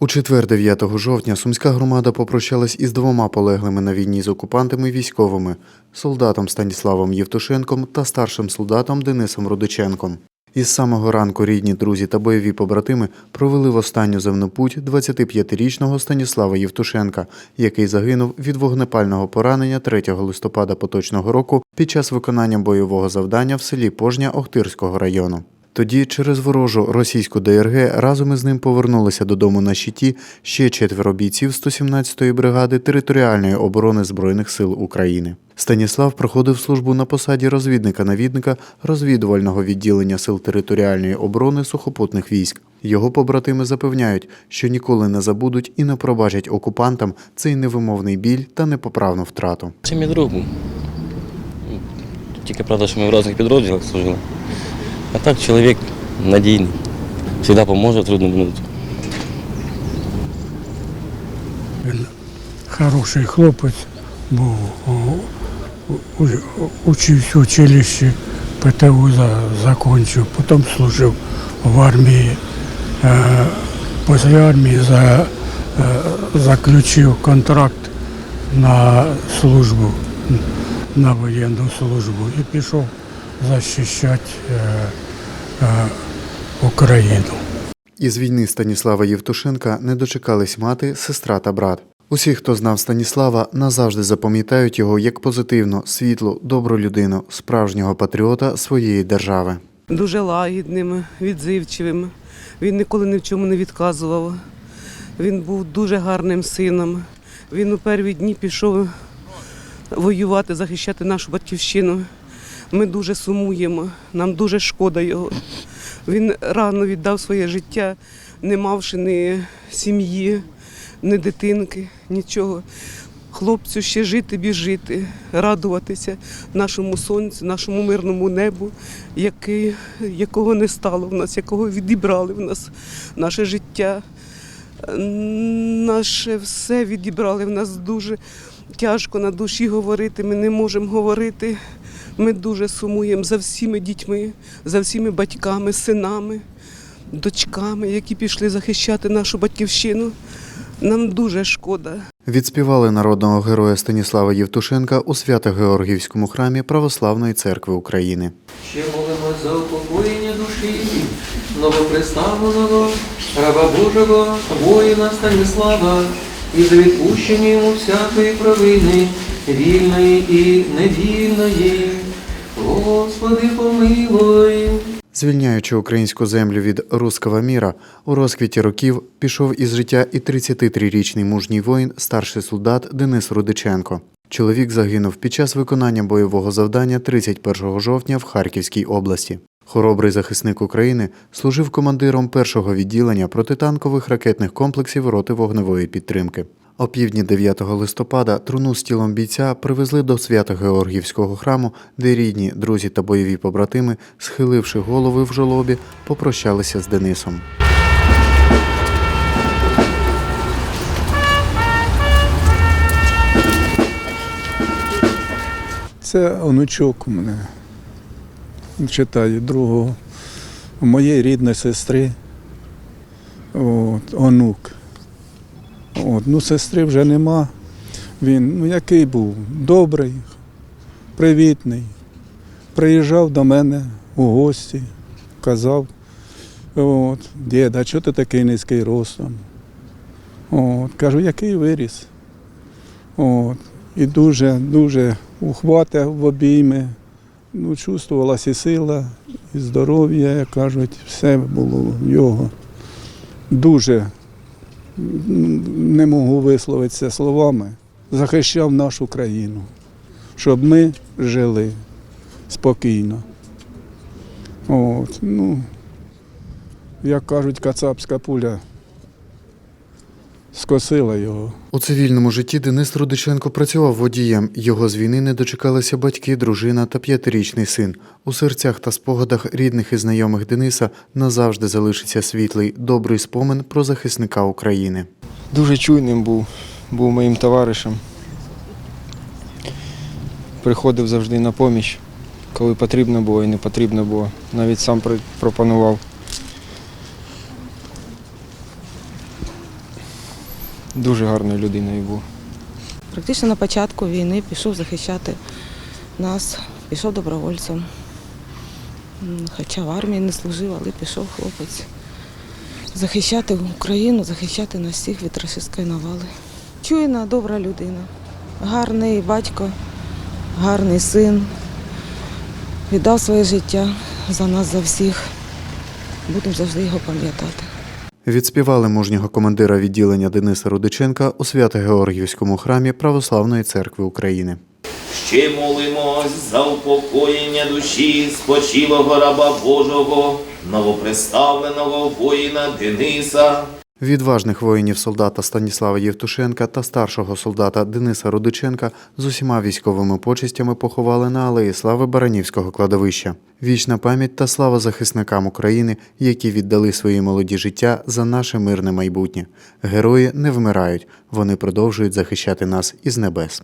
У четвер 9 жовтня сумська громада попрощалась із двома полеглими на війні з окупантами військовими солдатом Станіславом Євтушенком та старшим солдатом Денисом Рудиченком. Із самого ранку рідні, друзі та бойові побратими провели в останню земну путь 25-річного Станіслава Євтушенка, який загинув від вогнепального поранення 3 листопада поточного року під час виконання бойового завдання в селі Пожня Охтирського району. Тоді через ворожу російську ДРГ разом із ним повернулися додому на щиті ще четверо бійців 117-ї бригади територіальної оборони Збройних сил України. Станіслав проходив службу на посаді розвідника-навідника розвідувального відділення сил територіальної оборони сухопутних військ. Його побратими запевняють, що ніколи не забудуть і не пробачать окупантам цей невимовний біль та непоправну втрату. Це мій друг був. Тільки правда, що ми в різних підрозділах служили. А так чоловік надійний. Завжди допоможе в трудну минуту. Він хороший хлопець був, учився в училищі, ПТУ за- закінчив, потім служив в армії. Е, Після армії за, е, заключив контракт на службу, на воєнну службу і пішов захищати е, е, Україну. Із війни Станіслава Євтушенка не дочекались мати, сестра та брат. Усі, хто знав Станіслава, назавжди запам'ятають його як позитивну, світлу, добру людину, справжнього патріота своєї держави. дуже лагідним, відзивчивим. Він ніколи ні в чому не відказував. Він був дуже гарним сином. Він у перві дні пішов воювати, захищати нашу батьківщину. Ми дуже сумуємо, нам дуже шкода його. Він рано віддав своє життя, не мавши ні сім'ї, ні дитинки, нічого. Хлопцю ще жити, біжити, радуватися нашому сонцю, нашому мирному небу, який, якого не стало в нас, якого відібрали в нас наше життя. Наше все відібрали в нас дуже тяжко на душі говорити. Ми не можемо говорити. Ми дуже сумуємо за всіми дітьми, за всіми батьками, синами, дочками, які пішли захищати нашу батьківщину. Нам дуже шкода. Відспівали народного героя Станіслава Євтушенка у Свято-Георгіївському храмі Православної церкви України. Ще молимо за упокоєння душі новоприставленого раба Божого, воїна Станіслава, і за відпущення йому всякої провини, вільної і невільної. Господи, помилуй. Звільняючи українську землю від руского міра, у розквіті років пішов із життя і 33-річний мужній воїн, старший солдат Денис Рудиченко. Чоловік загинув під час виконання бойового завдання 31 жовтня в Харківській області. Хоробрий захисник України служив командиром першого відділення протитанкових ракетних комплексів роти вогневої підтримки. О півдні 9 листопада труну з тілом бійця привезли до Свято-Георгіївського храму, де рідні, друзі та бойові побратими, схиливши голови в жолобі, попрощалися з Денисом. Це онучок у мене. Читаю другого. Моєї рідної сестри. От, онук. От, ну, сестри вже нема. Він, ну який був? Добрий, привітний. Приїжджав до мене у гості, казав, от, діда, чого ти такий низький ростом? От, кажу, який виріс? От, і дуже, дуже ухвата в обійми. Ну, чувствувалася і сила, і здоров'я, як кажуть, все було в його. Дуже не можу висловитися словами. Захищав нашу країну, щоб ми жили спокійно. От, ну, як кажуть, кацапська пуля скосила його. У цивільному житті Денис Рудиченко працював водієм. Його з війни не дочекалися батьки, дружина та п'ятирічний син. У серцях та спогадах рідних і знайомих Дениса назавжди залишиться світлий, добрий спомин про захисника України. Дуже чуйним був, був моїм товаришем. Приходив завжди на поміч, коли потрібно було і не потрібно було. Навіть сам пропонував Дуже гарною людиною був. Практично на початку війни пішов захищати нас, пішов добровольцем. Хоча в армії не служив, але пішов хлопець. Захищати Україну, захищати нас всіх від російської навали. Чуйна, добра людина, гарний батько, гарний син. Віддав своє життя за нас, за всіх. Будемо завжди його пам'ятати. Відспівали мужнього командира відділення Дениса Рудиченка у Свято-Георгіївському храмі Православної церкви України. Ще молимось за упокоєння душі спочилого раба Божого, новоприставленого воїна Дениса. Відважних воїнів солдата Станіслава Євтушенка та старшого солдата Дениса Рудиченка з усіма військовими почестями поховали на алеї слави Баранівського кладовища. Вічна пам'ять та слава захисникам України, які віддали свої молоді життя за наше мирне майбутнє. Герої не вмирають, вони продовжують захищати нас із небес.